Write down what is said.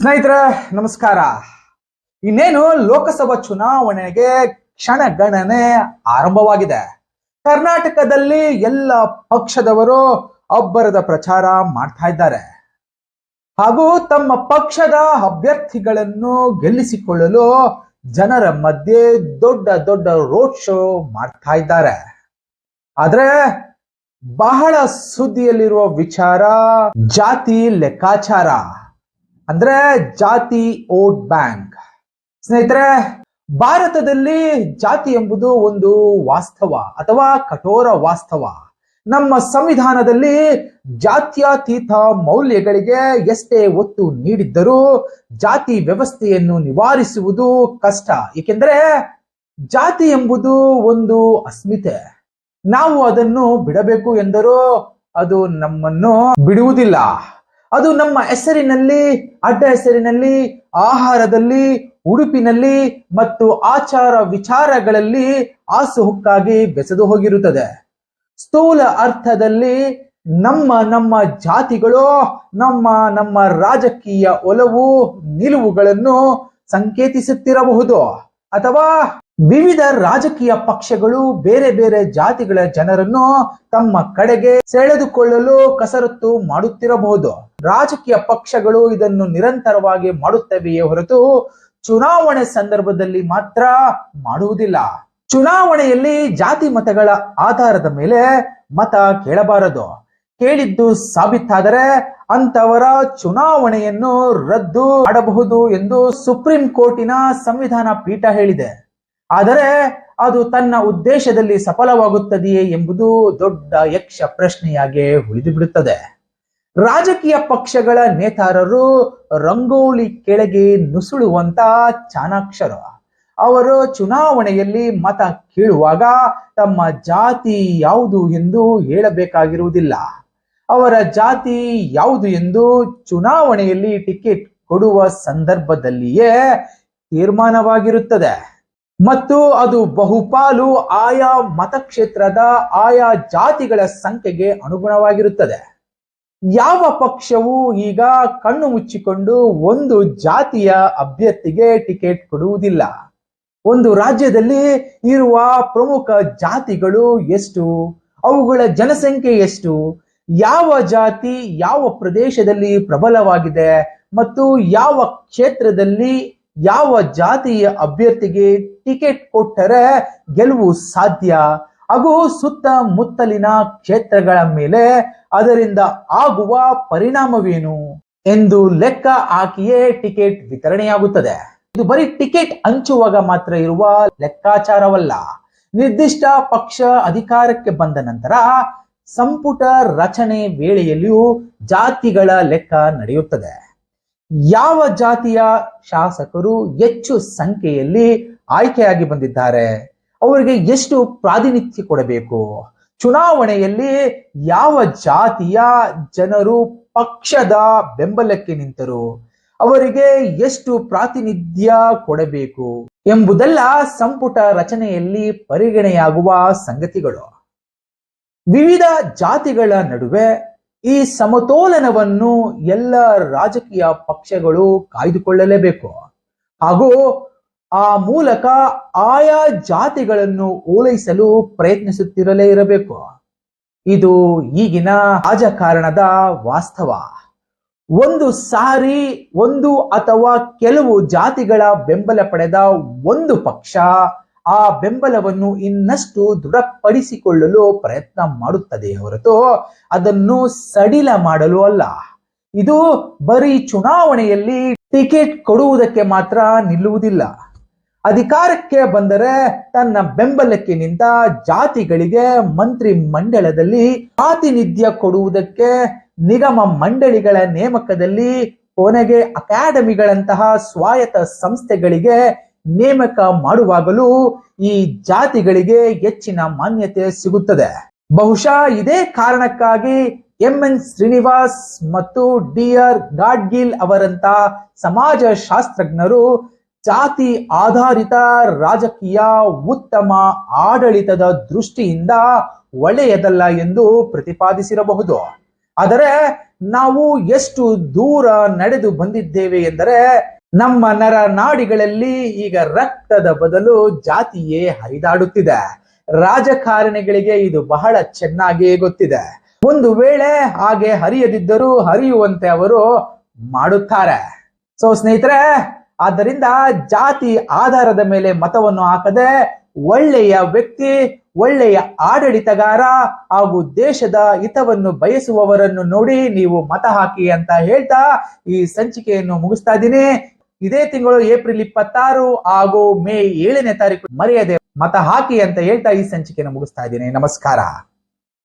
ಸ್ನೇಹಿತರೆ, ನಮಸ್ಕಾರ. ಇನ್ನೇನು ಲೋಕಸಭಾ ಚುನಾವಣೆಗೆ ಕ್ಷಣಗಣನೆ ಆರಂಭವಾಗಿದೆ. ಕರ್ನಾಟಕದಲ್ಲಿ ಎಲ್ಲ ಪಕ್ಷದವರು ಅಬ್ಬರದ ಪ್ರಚಾರ ಮಾಡ್ತಾ ಇದ್ದಾರೆ. ಹಾಗೂ ತಮ್ಮ ಪಕ್ಷದ ಅಭ್ಯರ್ಥಿಗಳನ್ನು ಗೆಲ್ಲಿಸಿಕೊಳ್ಳಲು ಜನರ ಮಧ್ಯೆ ದೊಡ್ಡ ದೊಡ್ಡ ರೋಡ್ ಶೋ ಮಾಡ್ತಾ ಇದ್ದಾರೆ. ಆದ್ರೆ, ಬಹಳ ಸುದ್ದಿಯಲ್ಲಿರುವ ವಿಚಾರ ಜಾತಿ ಲೆಕ್ಕಾಚಾರ. ಅಂದ್ರೆ ಜಾತಿ ಓಟ್ ಬ್ಯಾಂಕ್. ಸ್ನೇಹಿತರೆ, ಭಾರತದಲ್ಲಿ ಜಾತಿ ಎಂಬುದು ಒಂದು ವಾಸ್ತವ ಅಥವಾ ಕಠೋರ ವಾಸ್ತವ. ನಮ್ಮ ಸಂವಿಧಾನದಲ್ಲಿ ಜಾತ್ಯತೀತ ಮೌಲ್ಯಗಳಿಗೆ ಎಷ್ಟೇ ಒತ್ತು ನೀಡಿದ್ದರೂ ಜಾತಿ ವ್ಯವಸ್ಥೆಯನ್ನು ನಿವಾರಿಸುವುದು ಕಷ್ಟ. ಏಕೆಂದರೆ ಜಾತಿ ಎಂಬುದು ಒಂದು ಅಸ್ಮಿತೆ. ನಾವು ಅದನ್ನು ಬಿಡಬೇಕು ಎಂದರೂ ಅದು ನಮ್ಮನ್ನು ಬಿಡುವುದಿಲ್ಲ. ಅದು ನಮ್ಮ ಹೆಸರಿನಲ್ಲಿ, ಅಡ್ಡ ಹೆಸರಿನಲ್ಲಿ, ಆಹಾರದಲ್ಲಿ, ಉಡುಪಿನಲ್ಲಿ ಮತ್ತು ಆಚಾರ ವಿಚಾರಗಳಲ್ಲಿ ಆಸುಹುಕ್ಕಾಗಿ ಬೆಸೆದು ಹೋಗಿರುತ್ತದೆ. ಸ್ಥೂಲ ಅರ್ಥದಲ್ಲಿ ನಮ್ಮ ನಮ್ಮ ಜಾತಿಗಳು, ನಮ್ಮ ನಮ್ಮ ರಾಜಕೀಯ ಒಲವು ನಿಲುವುಗಳನ್ನು ಸಂಕೇತಿಸುತ್ತಿರಬಹುದು. ಅಥವಾ ವಿವಿಧ ರಾಜಕೀಯ ಪಕ್ಷಗಳು ಬೇರೆ ಬೇರೆ ಜಾತಿಗಳ ಜನರನ್ನು ತಮ್ಮ ಕಡೆಗೆ ಸೆಳೆದುಕೊಳ್ಳಲು ಕಸರತ್ತು ಮಾಡುತ್ತಿರಬಹುದು. ರಾಜಕೀಯ ಪಕ್ಷಗಳು ಇದನ್ನು ನಿರಂತರವಾಗಿ ಮಾಡುತ್ತವೆಯೇ ಹೊರತು ಚುನಾವಣೆ ಸಂದರ್ಭದಲ್ಲಿ ಮಾತ್ರ ಮಾಡುವುದಿಲ್ಲ. ಚುನಾವಣೆಯಲ್ಲಿ ಜಾತಿ ಮತಗಳ ಆಧಾರದ ಮೇಲೆ ಮತ ಕೇಳಬಾರದು. ಕೇಳಿದ್ದು ಸಾಬೀತಾದರೆ ಅಂತವರ ಚುನಾವಣೆಯನ್ನು ರದ್ದು ಮಾಡಬಹುದು ಎಂದು ಸುಪ್ರೀಂ ಕೋರ್ಟಿನ ಸಂವಿಧಾನ ಪೀಠ ಹೇಳಿದೆ. ಆದರೆ ಅದು ತನ್ನ ಉದ್ದೇಶದಲ್ಲಿ ಸಫಲವಾಗುತ್ತದೆಯೇ ಎಂಬುದು ದೊಡ್ಡ ಯಕ್ಷ ಪ್ರಶ್ನೆಯಾಗಿ ಉಳಿದು ಬಿಡುತ್ತದೆ. ರಾಜಕೀಯ ಪಕ್ಷಗಳ ನೇತಾರರು ರಂಗೋಲಿ ಕೆಳಗೆ ನುಸುಳುವಂತ ಚಾಣಾಕ್ಷರು. ಅವರು ಚುನಾವಣೆಯಲ್ಲಿ ಮತ ಕೇಳುವಾಗ ತಮ್ಮ ಜಾತಿ ಯಾವುದು ಎಂದು ಹೇಳಬೇಕಾಗಿರುವುದಿಲ್ಲ. ಅವರ ಜಾತಿ ಯಾವುದು ಎಂದು ಚುನಾವಣೆಯಲ್ಲಿ ಟಿಕೆಟ್ ಕೊಡುವ ಸಂದರ್ಭದಲ್ಲಿಯೇ ತೀರ್ಮಾನವಾಗಿರುತ್ತದೆ. ಮತ್ತು ಅದು ಬಹುಪಾಲು ಆಯಾ ಮತಕ್ಷೇತ್ರದ, ಆಯಾ ಜಾತಿಗಳ ಸಂಖ್ಯೆಗೆ ಅನುಗುಣವಾಗಿರುತ್ತದೆ. ಯಾವ ಪಕ್ಷವು ಈಗ ಕಣ್ಣು ಮುಚ್ಚಿಕೊಂಡು ಒಂದು ಜಾತಿಯ ಅಭ್ಯರ್ಥಿಗೆ ಟಿಕೆಟ್ ಕೊಡುವುದಿಲ್ಲ? ಒಂದು ರಾಜ್ಯದಲ್ಲಿ ಇರುವ ಪ್ರಮುಖ ಜಾತಿಗಳು ಎಷ್ಟು? ಅವುಗಳ ಜನಸಂಖ್ಯೆ ಎಷ್ಟು? ಯಾವ ಜಾತಿ ಯಾವ ಪ್ರದೇಶದಲ್ಲಿ ಪ್ರಬಲವಾಗಿದೆ? ಮತ್ತು ಯಾವ ಕ್ಷೇತ್ರದಲ್ಲಿ ಯಾವ ಜಾತಿಯ ಅಭ್ಯರ್ಥಿಗೆ ಟಿಕೆಟ್ ಕೊಟ್ಟರೆ ಗೆಲುವು ಸಾಧ್ಯ. ಹಾಗೂ ಸುತ್ತಮುತ್ತಲಿನ ಕ್ಷೇತ್ರಗಳ ಮೇಲೆ ಅದರಿಂದ ಆಗುವ ಪರಿಣಾಮವೇನು ಎಂದು ಲೆಕ್ಕ ಹಾಕಿಯೇ ಟಿಕೆಟ್ ವಿತರಣೆಯಾಗುತ್ತದೆ. ಇದು ಬರೀ ಟಿಕೆಟ್ ಹಂಚುವಾಗ ಮಾತ್ರ ಇರುವ ಲೆಕ್ಕಾಚಾರವಲ್ಲ. ನಿರ್ದಿಷ್ಟ ಪಕ್ಷ ಅಧಿಕಾರಕ್ಕೆ ಬಂದ ನಂತರ ಸಂಪುಟ ರಚನೆ ವೇಳೆಯಲ್ಲಿಯೂ ಜಾತಿಗಳ ಲೆಕ್ಕ ನಡೆಯುತ್ತದೆ. ಯಾವ ಜಾತಿಯ ಶಾಸಕರು ಹೆಚ್ಚು ಸಂಖ್ಯೆಯಲ್ಲಿ ಆಯ್ಕೆಯಾಗಿ ಬಂದಿದ್ದಾರೆ. ಅವರಿಗೆ ಎಷ್ಟು ಪ್ರಾತಿನಿಧ್ಯ ಕೊಡಬೇಕು? ಚುನಾವಣೆಯಲ್ಲಿ ಯಾವ ಜಾತಿಯ ಜನರು ಪಕ್ಷದ ಬೆಂಬಲಕ್ಕೆ ನಿಂತರು? ಅವರಿಗೆ ಎಷ್ಟು ಪ್ರಾತಿನಿಧ್ಯ ಕೊಡಬೇಕು? ಎಂಬುದೆಲ್ಲ ಸಂಪುಟ ರಚನೆಯಲ್ಲಿ ಪರಿಗಣೆಯಾಗುವ ಸಂಗತಿಗಳು. ವಿವಿಧ ಜಾತಿಗಳ ನಡುವೆ ಈ ಸಮತೋಲನವನ್ನು ಎಲ್ಲ ರಾಜಕೀಯ ಪಕ್ಷಗಳು ಕಾಯ್ದುಕೊಳ್ಳಲೇಬೇಕು. ಹಾಗೂ ಆ ಮೂಲಕ ಆಯಾ ಜಾತಿಗಳನ್ನು ಓಲೈಸಲು ಪ್ರಯತ್ನಿಸುತ್ತಿರಲೇ ಇರಬೇಕು. ಇದು ಈಗಿನ ರಾಜಕಾರಣದ ವಾಸ್ತವ. ಒಂದು ಸಾರಿ, ಒಂದು ಅಥವಾ ಕೆಲವು ಜಾತಿಗಳ ಬೆಂಬಲ ಪಡೆದ ಒಂದು ಪಕ್ಷ ಆ ಬೆಂಬಲವನ್ನು ಇನ್ನಷ್ಟು ದೃಢಪಡಿಸಿಕೊಳ್ಳಲು ಪ್ರಯತ್ನ ಮಾಡುತ್ತದೆ ಹೊರತು ಅದನ್ನು ಸಡಿಲ ಮಾಡಲು ಅಲ್ಲ. ಇದು ಬರೀ ಚುನಾವಣೆಯಲ್ಲಿ ಟಿಕೆಟ್ ಕೊಡುವುದಕ್ಕೆ ಮಾತ್ರ ನಿಲ್ಲುವುದಿಲ್ಲ. ಅಧಿಕಾರಕ್ಕೆ ಬಂದರೆ ತನ್ನ ಬೆಂಬಲಕ್ಕೆ ನಿಂತ ಜಾತಿಗಳಿಗೆ ಮಂತ್ರಿ ಮಂಡಳದಲ್ಲಿ ಪ್ರಾತಿನಿಧ್ಯ ಕೊಡುವುದಕ್ಕೆ ನಿಗಮ ಮಂಡಳಿಗಳ ನೇಮಕದಲ್ಲಿ ಕೊನೆಗೆ ಅಕಾಡೆಮಿಗಳಂತಹ ಸ್ವಾಯತ್ತ ಸಂಸ್ಥೆಗಳಿಗೆ ನೇಮಕ ಮಾಡುವಾಗಲೂ ಈ ಜಾತಿಗಳಿಗೆ ಹೆಚ್ಚಿನ ಮಾನ್ಯತೆ ಸಿಗುತ್ತದೆ. ಬಹುಶಃ ಇದೇ ಕಾರಣಕ್ಕಾಗಿ ಎಂ ಎನ್ ಶ್ರೀನಿವಾಸ್ ಮತ್ತು ಡಿ ಆರ್ ಗಾಡ್ಗಿಲ್ ಅವರಂತಹ ಸಮಾಜ ಶಾಸ್ತ್ರಜ್ಞರು ಜಾತಿ ಆಧಾರಿತ ರಾಜಕೀಯ ಉತ್ತಮ ಆಡಳಿತದ ದೃಷ್ಟಿಯಿಂದ ಒಳ್ಳೆಯದಲ್ಲ ಎಂದು ಪ್ರತಿಪಾದಿಸಿರಬಹುದು. ಆದರೆ ನಾವು ಎಷ್ಟು ದೂರ ನಡೆದು ಬಂದಿದ್ದೇವೆ ಎಂದರೆ ನಮ್ಮ ನರ ನಾಡಿಗಳಲ್ಲಿ ಈಗ ರಕ್ತದ ಬದಲು ಜಾತಿಯೇ ಹರಿದಾಡುತ್ತಿದೆ. ರಾಜಕಾರಣಿಗಳಿಗೆ ಇದು ಬಹಳ ಚೆನ್ನಾಗಿ ಗೊತ್ತಿದೆ. ಒಂದು ವೇಳೆ ಹಾಗೆ ಹರಿಯದಿದ್ದರೂ ಹರಿಯುವಂತೆ ಅವರು ಮಾಡುತ್ತಾರೆ. ಸೊ ಸ್ನೇಹಿತರೆ ಆದ್ದರಿಂದ ಜಾತಿ ಆಧಾರದ ಮೇಲೆ ಮತವನ್ನು ಹಾಕದೆ ಒಳ್ಳೆಯ ವ್ಯಕ್ತಿ, ಒಳ್ಳೆಯ ಆಡಳಿತಗಾರ ಹಾಗೂ ದೇಶದ ಹಿತವನ್ನು ಬಯಸುವವರನ್ನು ನೋಡಿ ನೀವು ಮತ ಹಾಕಿ ಅಂತ ಹೇಳ್ತಾ ಈ ಸಂಚಿಕೆಯನ್ನು ಮುಗಿಸ್ತಾ ಇದ್ದೀನಿ. ಇದೇ ತಿಂಗಳು ಏಪ್ರಿಲ್ ಇಪ್ಪತ್ತಾರು ಹಾಗೂ ಮೇ ಏಳನೇ ತಾರೀಕು ಮರೆಯದೆ ಮತ ಹಾಕಿ ಅಂತ ಹೇಳ್ತಾ ಈ ಸಂಚಿಕೆಯನ್ನು ಮುಗಿಸ್ತಾ ಇದ್ದೀನಿ. ನಮಸ್ಕಾರ.